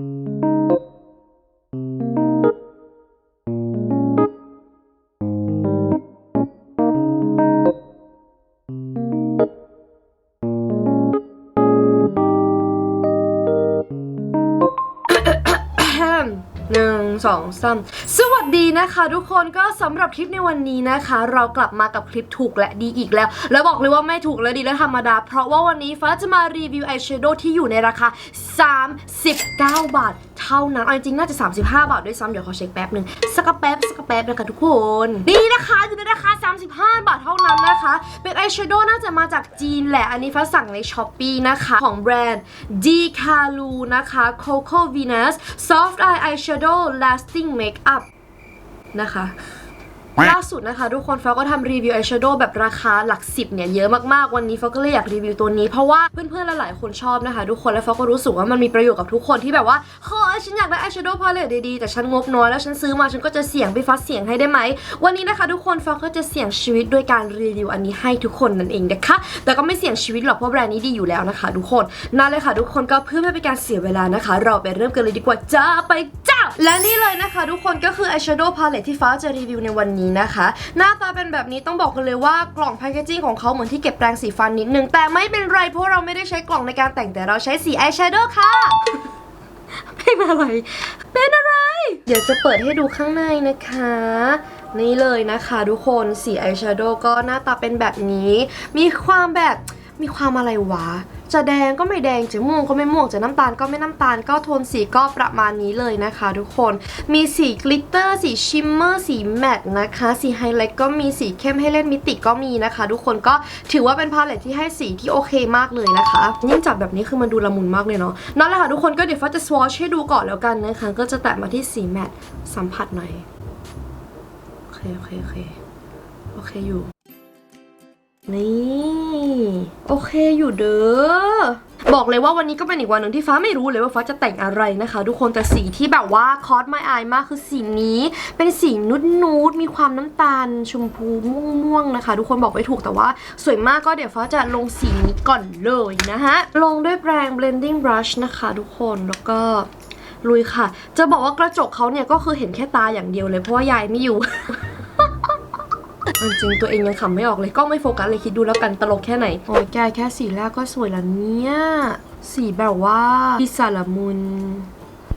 หนึ่ สองสามสวัสดีนะคะ ทุกคนก็สำหรับคลิปในวันนี้นะคะ เรากลับมากับคลิปถูกและดีอีกแล้ว แล้วบอกเลยว่าไม่ถูกและดีและธรรมดา เพราะว่าวันนี้ฟ้าจะมารีวิวอายแชโดว์ที่อยู่ในราคา 39 บาทเท่านั้นเอาจริงน่าจะ 35 บาทด้วยซ้ำเดี๋ยวขอเช็คแป๊บหนึ่งสกกแป๊บสกกแป๊บนะคะทุกคน นี่นะคะอยู่ในราคา 35 บาทเท่านั้นนะคะ เป็นอายแชโดว์น่าจะมาจากจีนแหละ อันนี้ฟ้าสั่งในช้อปปีนะคะ ของแบรนด์ d c a l u นะคะ Coco Venus Soft Eye Eyeshadow Lasting Makeup นะคะ ล่าสุดนะคะทุกคนฟ้าก็ทำรีวิวอายแชโดว์แบบราคาหลักสิบเนี่ยเยอะมากๆ วันนี้ฟ้าก็เลยอยากรีวิวตัวนี้เพราะว่าเพื่อนๆหลายๆคนชอบนะคะ ทุกคนแล้วฟ้าก็รู้สึกว่ามันมีประโยชน์กับทุกคนที่แบบว่าเฮ้ยฉันอยากได้อายแชโดว์พาเลตดีๆแต่ฉันงบน้อยแล้วฉันซื้อมาฉันก็จะเสี่ยงไปฟ้าเสี่ยงให้ได้ไหมวันนี้นะคะ ทุกคนฟ้าก็จะเสี่ยงชีวิตด้วยการรีวิวอันนี้ให้ทุกคนนั่นเองนะคะแต่ก็ไม่เสี่ยงชีวิตหรอกเพราะแบรนด์นี้ดีอยู่แล้วนะคะ ทุกคนนั่นเลยค่ะ ทุกคนก็เพื่อไม่เป็นการเสียเวลานะคะ เราไปเริ่มกันเลยดีกว่าจ้าไปจ้า และนี่เลยนะคะ ทุกคนก็คือ eyeshadow palette ที่ฟ้าจะรีวิวในวันนี้นะคะ หน้าตาเป็นแบบนี้ต้องบอกกันเลยว่ากล่องแพคเกจิ้งของเขาเหมือนที่เก็บแปรงสีฟันนิดนึง แต่ไม่เป็นไรเพราะเราไม่ได้ใช้กล่องในการแต่งแต่เราใช้สี eyeshadow ค่ะเป็นอะไรเป็นอะไร เดี๋ยวจะเปิดให้ดูข้างในนะคะนี่เลยนะคะทุกคนสีอายแชโดว์ก็หน้าตาเป็นแบบนี้ มีความแบบ มีความอะไรวะ จะแดงก็ไม่แดง จะม่วงก็ไม่ม่วง จะน้ำตาลก็ไม่น้ำตาล ก็โทนสีก็ประมาณนี้เลยนะคะ ทุกคน มีสีกลิตเตอร์ สีชิมเมอร์ สีแมตต์นะคะ สีไฮไลท์ก็มีสีเข้มให้เล่นมิติก็มีนะคะ ทุกคน ก็ถือว่าเป็นพาเลตที่ให้สีที่โอเคมากเลยนะคะ ยิ่งจับแบบนี้คือมันดูละมุนมากเลยเนาะ นั่นแหละค่ะทุกคน ก็เดี๋ยวฟ้าจะสวอชให้ดูก่อนแล้วกันนะคะ ก็จะแตะมาที่สีแมตต์สัมผัสหน่อย โอเค โอเค โอเค โอเคอยู่ นี่ โอเคอยู่เด้อบอกเลยว่าวันนี้ก็เป็นอีกวันหนึ่งที่ฟ้าไม่รู้เลยว่าฟ้าจะแต่งอะไรนะคะ ทุกคนแต่สีที่แบบว่าคอสไม่อายมากคือสีนี้ เป็นสีนุดนูดๆมีความน้ำตาล ชมพูม่วงๆนะคะ ทุกคนบอกไม่ถูกแต่ว่าสวยมากก็เดี๋ยวฟ้าจะลงสีนี้ก่อนเลยนะฮะลงด้วยแปรง blending brush นะคะ ทุกคนแล้วก็ลุยค่ะ จะบอกว่ากระจกเขาเนี่ยก็คือเห็นแค่ตาอย่างเดียวเลยเพราะว่ายายไม่อยู่ จริงตัวเองยังขำไม่ออกเลยกล้องไม่โฟกัสเลยคิดดูแล้วกันตลกแค่ไหน โอ้ยแกแค่สีแรกก็สวยแล้วเนี่ย สีแบบว่าพิซาละมุน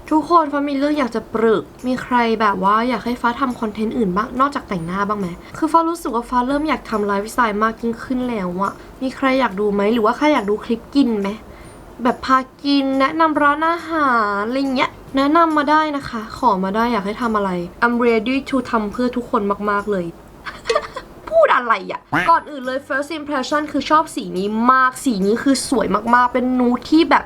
ทุกคนฟ้ามีเรื่องอยากจะปรึก มีใครแบบว่าอยากให้ฟ้าทำคอนเทนต์อื่นบ้าง นอกจากแต่งหน้าบ้างไหม คือฟ้ารู้สึกว่าฟ้าเริ่มอยากทำไลฟ์สไตล์มากยิ่งขึ้นแล้วอะมีใครอยากดูไหม หรือว่าใครอยากดูคลิปกินไหม แบบพากินแนะนำร้านอาหารอะไรเงี้ย แนะนำมาได้นะคะ ขอมาได้อยากให้ทำอะไร I'm ready to ทำเพื่อทุกคนมากๆเลย อะไรอะ่ะก่อนอื่นเลย first impression คือชอบสีนี้มาก สีนี้คือสวยมากๆ เป็นนูดที่แบบ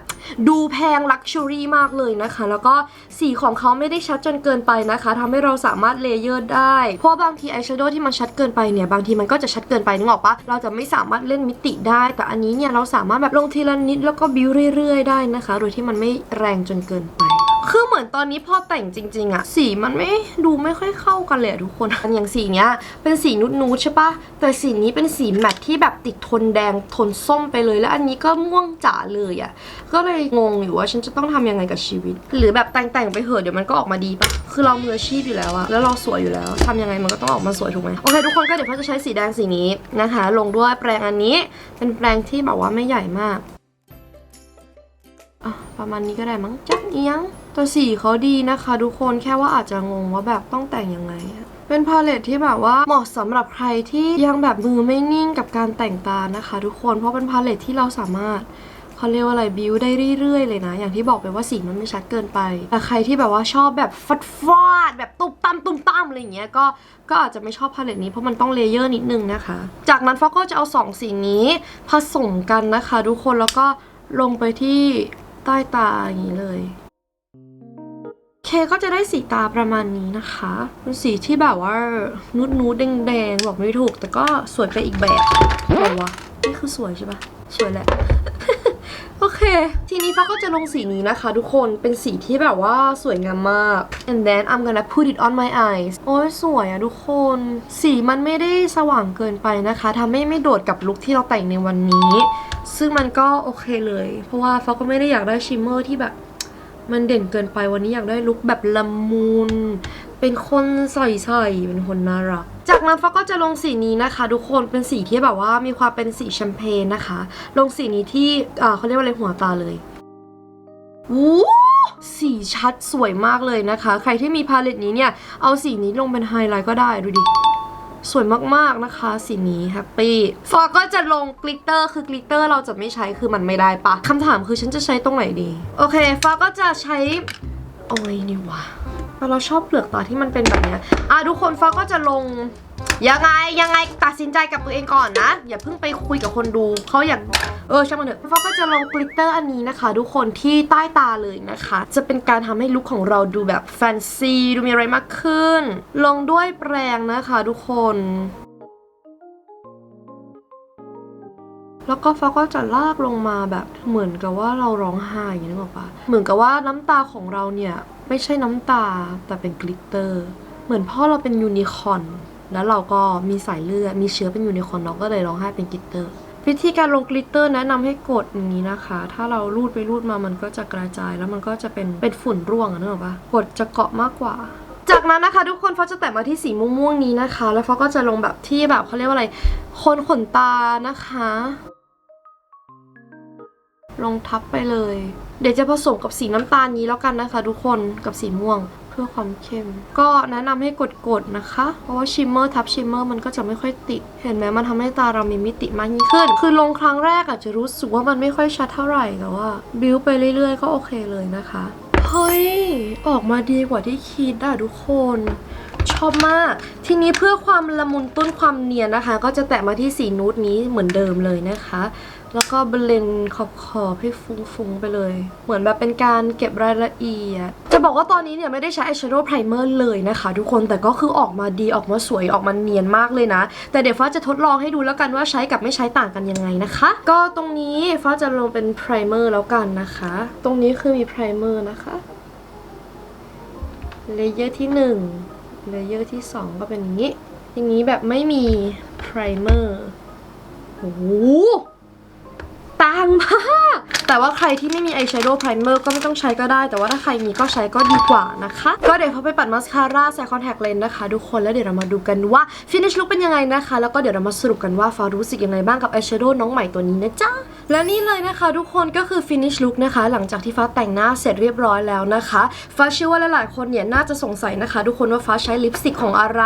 ดูแพง luxury มากเลยนะคะ แล้วก็สีของเขาไม่ได้ชัดจนเกินไปนะคะทำให้เราสามารถเลเยอร์ได้ เพราะบางทีอายแชโดว์ที่มันชัดเกินไปเนี่ย บางทีมันก็จะชัดเกินไปนึกออกปะเราจะไม่สามารถเล่นมิติได้ แต่อันนี้เนี่ยเราสามารถแบบลงทีละนิดแล้วก็บิวเรื่อยๆได้นะคะ โดยที่มันไม่แรงจนเกินไป คือเหมือนตอนนี้พอแต่งจริง ๆอะสีมันไม่ดูไม่ค่อยเข้ากันเลยทุกคนอย่างสีเนี้ยเป็นสีนุดนูดๆใช่ปะแต่สีนี้เป็นสีแมทที่แบบติดทนแดงทนส้มไปเลย แล้วอันนี้ก็ม่วงจ๋าเลยอะก็เลยงงอยู่ว่าฉันจะต้องทำยังไงกับชีวิต หรือแบบแต่งๆไปเหอะเดี๋ยวมันก็ออกมาดีปะคือเรามืออาชีพอยู่แล้วอะแล้วเราสวยอยู่แล้วทำยังไงมันก็ต้องออกมาสวยถูกไหมโอเคทุกคนก็เดี๋ยวเขาจะใช้สีแดงสีนี้นะคะ ลงด้วยแปรงอันนี้ เป็นแปรงที่แบบว่าไม่ใหญ่มากประมาณนี้ก็ได้มั้งจักเอียง ตัวสีเขาดีนะคะ ทุกคนแค่ว่าอาจจะงงว่าแบบต้องแต่งยังไง เป็นพาเลตที่แบบว่าเหมาะสำหรับใครที่ยังแบบมือไม่นิ่งกับการแต่งตานะคะ ทุกคนเพราะเป็นพาเลตที่เราสามารถเขาเรียกว่าอะไรบิวได้เรื่อยๆเลยนะ อย่างที่บอกไปว่าสีมันไม่ชัดเกินไปแต่ใครที่แบบว่าชอบแบบฟัดฟาดแบบตุบตั้มตุมตั้มอะไรอย่างเงี้ยก็ก็อาจจะไม่ชอบพาเลตนี้เพราะมันต้องเลเยอร์นิดนึงนะคะ จากนั้นฟอกก็จะเอาสองสีนี้ผสมกันนะคะ ทุกคนแล้วก็ลงไปที่ใต้ตาอย่างนี้เลย เคก็จะได้สีตาประมาณนี้นะคะเป็นสีที่แบบว่านูดนูดแดงๆบอกไม่ถูก แต่ก็สวยไปอีกแบบบอกว่านี่คือสวยใช่ปะสวยแหละโอเค ทีนี้ฟ้าก็จะลงสีนี้นะคะทุกคน เป็นสีที่แบบว่าสวยงามมาก and then I'm gonna put it on my eyes โอ้ยสวยอะทุกคน สีมันไม่ได้สว่างเกินไปนะคะทำให้ไม่โดดกับลุคที่เราแต่งในวันนี้ ซึ่งมันก็โอเคเลย เพราะว่าฟ้าก็ไม่ได้อยากได้ชิมเมอร์ที่แบบ มันเด่นเกินไปวันนี้อยากได้ลุคแบบละมุน เป็นคนใส่ๆเป็นคนน่ารัก จากนั้นฟ้าก็จะลงสีนี้นะคะ ทุกคนเป็นสีที่แบบว่ามีความเป็นสีแชมเปญนะคะ ลงสีนี้ที่อ่าเขาเรียกว่าอะไรหัวตาเลยวู้สีชัดสวยมากเลยนะคะ ใครที่มีพาเลตนี้เนี่ย เอาสีนี้ลงเป็นไฮไลท์ก็ได้ดูดิ สวยมากๆนะคะสีนี้แฮปปี้ฟอก็จะลงกลิตเตอร์คือกลิตเตอร์เราจะไม่ใช้คือมันไม่ได้ปะคำถามคือฉันจะใช้ตรงไหนดี โอเคฟอก็จะใช้โอ้ยนี่วะเราชอบเปลือกตาที่มันเป็นแบบเนี้ยอะทุกคนฟอก็จะลงยังไงยังไงตัดสินใจกับตัวเองก่อนนะ อย่าเพิ่งไปคุยกับคนดูเขาอยาก เออช่างมันเถอะฟอก็จะลงกลิตเตอร์อันนี้นะคะ ทุกคนที่ใต้ตาเลยนะคะ จะเป็นการทำให้ลุคของเราดูแบบแฟนซีดูมีอะไรมากขึ้น ลงด้วยแปรงนะคะทุกคนแล้วก็ฟ้าก็จะลากลงมาแบบเหมือนกับว่าเราร้องไห้อย่างนี้นึกออกปะเหมือนกับว่าน้ำตาของเราเนี่ยไม่ใช่น้ำตาแต่เป็นกลิตเตอร์ เหมือนพ่อเราเป็นยูนิคอร์นแล้วเราก็มีสายเลือดมีเชื้อเป็นยูนิคอร์นเราก็เลยร้องไห้เป็นกลิตเตอร์ วิธีการลงกลิตเตอร์แนะนำให้กดอย่างนี้นะคะ ถ้าเราลูดไปลูดมามันก็จะกระจายแล้วมันก็จะเป็นเป็นฝุ่นร่วงอะนึกออกปะกดจะเกาะมากกว่า จากนั้นนะคะ ทุกคนฟ้าจะแตะมาที่สีม่วงๆนี้นะคะ แล้วฟ้าก็จะลงแบบที่แบบเขาเรียกว่าอะไรคนขนตานะคะ ลงทับไปเลย เดี๋ยวจะผสมกับสีน้ำตาลนี้แล้วกันนะคะ ทุกคนกับสีม่วง พื่อความเข้ม ก็แนะนำให้กดๆนะคะ เพราะว่าชิมเมอร์ทับชิมเมอร์มันก็จะไม่ค่อยติด เห็นไหมมันทำให้ตาเรามีมิติมากยิ่งขึ้น คือลงครั้งแรกอาจจะรู้สึกว่ามันไม่ค่อยชัดเท่าไหร่แต่ว่าบิวไปเรื่อยๆ ก็โอเคเลยนะคะ เฮ้ย ออกมาดีกว่าที่คิดอะทุกคน ชอบมาก ทีนี้เพื่อความละมุนต้นความเนียนนะคะ ก็จะแตะมาที่สีนูดนี้เหมือนเดิมเลยนะคะ แล้วก็เบลนขอบขอบให้ฟุ้งๆไปเลย เหมือนแบบเป็นการเก็บรายละเอียด จะบอกว่าตอนนี้เนี่ยไม่ได้ใช้อายแชโดว์ไพรเมอร์เลยนะคะ ทุกคนแต่ก็คือออกมาดีออกมาสวยออกมาเนียนมากเลยนะ แต่เดี๋ยวฟ้าจะทดลองให้ดูแล้วกันว่าใช้กับไม่ใช้ต่างกันยังไงนะคะ ก็ตรงนี้ฟ้าจะลงเป็นไพรเมอร์แล้วกันนะคะ ตรงนี้คือมีไพรเมอร์นะคะเลเยอร์ที่หนึ่ง เลเยอร์ที่สองก็เป็นอย่างนี้ อย่างนี้แบบไม่มีไพรเมอร์โอ้โหต่างมาก แต่ว่าใครที่ไม่มีอายแชโดว์ไพรเมอร์ก็ไม่ต้องใช้ก็ได้ แต่ว่าถ้าใครมีก็ใช้ก็ดีกว่านะคะ ก็เดี๋ยวเขาไปปัดมาสคาร่าใส่คอนแทคเลนส์นะคะทุกคนแล้วเดี๋ยวเรามาดูกันว่าฟินิชลุคเป็นยังไงนะคะ แล้วก็เดี๋ยวเรามาสรุปกันว่าฟ้ารู้สึกยังไงบ้างกับอายแชโดว์น้องใหม่ตัวนี้นะจ๊ะและนี่เลยนะคะทุกคนก็คือฟินิชลุคนะคะ หลังจากที่ฟ้าแต่งหน้าเสร็จเรียบร้อยแล้วนะคะฟ้าเชื่อว่าหลายๆคนเนี่ยน่าจะสงสัยนะคะ ทุกคนว่าฟ้าใช้ลิปสติกของอะไร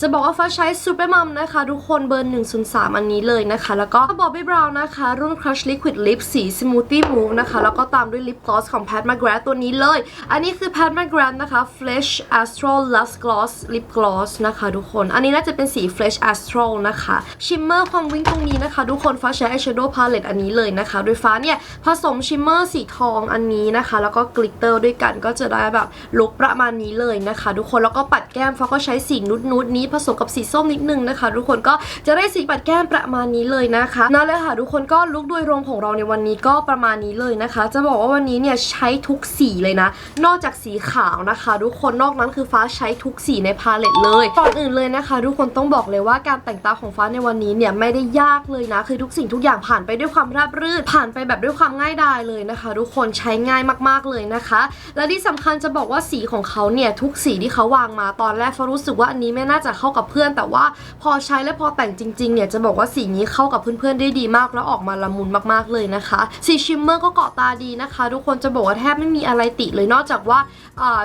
จะบอกว่าฟ้าใช้ซูเปอร์มัมนะคะทุกคนเบอร์103อันนี้เลยนะคะ แล้วก็บอบบี้บราวน์นะคะ รุ่น Crush Liquid Lip สี Smoothie Move นะคะ แล้วก็ตามด้วยลิปกลอสของ Pat McGrath ตัวนี้เลย อันนี้คือ Pat McGrath นะคะ Flesh Astral Lush Gloss Lip Gloss นะคะทุกคน อันนี้น่าจะเป็นสี Flesh Astral นะคะ ชิมเมอร์ความวิ่งตรงนี้นะคะทุกคนฟ้าใช้ eyeshadow palette อันนี้เลยนะคะ โดยฟ้าเนี่ย ผสมชิมเมอร์สีทองอันนี้นะคะ แล้วก็กลิตเตอร์ด้วยกันก็จะได้แบบลุคประมาณนี้เลยนะคะ ทุกคน แล้วก็ปัดแก้มฟ้าก็ใช้สีนุดนุดนี้ผสมกับสีส้มนิดนึงนะคะ ทุกคน ก็จะได้สีปัดแก้มประมาณนี้เลยนะคะ นั่นแหละค่ะทุกคน ก็ลุคโดยรวมของเราในวันนี้ก็ประมาณนี้เลยนะคะ จะบอกว่าวันนี้เนี่ยใช้ทุกสีเลยนะ นอกจากสีขาวนะคะ ทุกคนนอกนั้นคือฟ้าใช้ทุกสีในพาเลตเลยก่อนอื่นเลยนะคะ ทุกคนต้องบอกเลยว่าการแต่งตาของฟ้าในวันนี้เนี่ยไม่ได้ยากเลยนะคือทุกสิ่งทุกอย่างผ่านไปด้วยความราบรื่นผ่านไปแบบด้วยความง่ายดายเลยนะคะ ทุกคนใช้ง่ายมากๆเลยนะคะ และที่สำคัญจะบอกว่าสีของเขาเนี่ยทุกสีที่เขาวางมาตอนแรกฟ้ารู้สึกว่าอันนี้ไม่น่าจะเข้ากับเพื่อน แต่ว่าพอใช้และพอแต่งจริงๆเนี่ยจะบอกว่าสีนี้เข้ากับเพื่อนๆได้ดีมากแล้วออกมาละมุนมากๆเลยนะคะ สีชิมเมอร์ก็เกาะตาดีนะคะ ทุกคนจะบอกว่าแทบไม่มีอะไรติเลยนอกจากว่า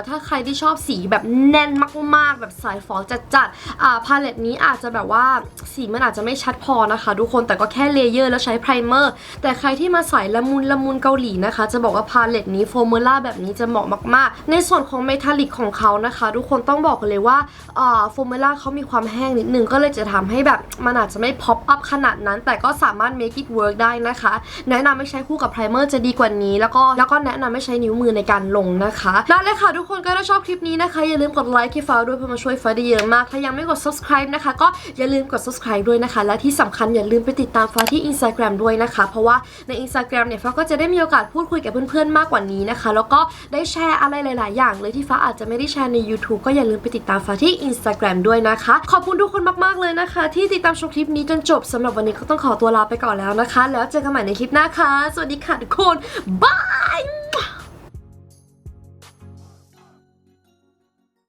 ถ้าใครที่ชอบสีแบบแน่นมากๆ แบบสายฟอจัดๆพาเลตนี้อาจจะแบบว่า สีมันอาจจะไม่ชัดพอนะคะทุกคนแต่ก็แค่เลเยอร์แล้วใช้ไพรเมอร์แต่ใครที่มาใส่ละมุนละมุนเกาหลีนะคะ จะบอกว่าพาเลตนี้โฟมูล่าแบบนี้จะเหมาะมากๆ ในส่วนของเมทัลลิกของเขานะคะ ทุกคนต้องบอกเลยว่าอ่าโฟมูล่าเขามีความแห้งนิดนึงก็เลยจะทำให้แบบมันอาจจะไม่พ็อปอัพขนาดนั้น แต่ก็สามารถ make it work ได้นะคะ แนะนำให้ใช้คู่กับไพรเมอร์จะดีกว่านี้ แล้วก็แล้วก็แนะนำให้ใช้นิ้วมือในการลงนะคะนั่นเลยค่ะทุกคนก็ถ้าชอบคลิปนี้นะคะอย่าลืมกดไลค์ให้ฟ้าด้วยเพื่อมาช่วยฟ้าได้เยอะมากถ้ายังไม่กด subscribe นะคะ ก็อย่าลืมกด subscribe ด้วยนะคะ และที่สำคัญอย่าลืมไปติดตามฟ้าที่ Instagram ด้วยนะคะ เพราะว่าใน Instagram เนี่ยฟ้าก็จะได้มีโอกาสพูดคุยกับเพื่อนๆมากกว่านี้นะคะ แล้วก็ได้แชร์อะไรหลาย ๆ อย่าง เลยที่ฟ้าอาจจะไม่ได้แชร์ใน YouTube ก็อย่าลืมไปติดตามฟ้าที่ Instagram ด้วยนะคะ ขอบคุณทุกคนมากๆเลยนะคะ ที่ติดตามชมคลิปนี้จนจบสำหรับวันนี้ก็ต้องขอตัวลาไปก่อนแล้วนะคะ แล้วเจอกันใหม่ในคลิปหน้าค่ะ สวัสดีค่ะทุกคนบาย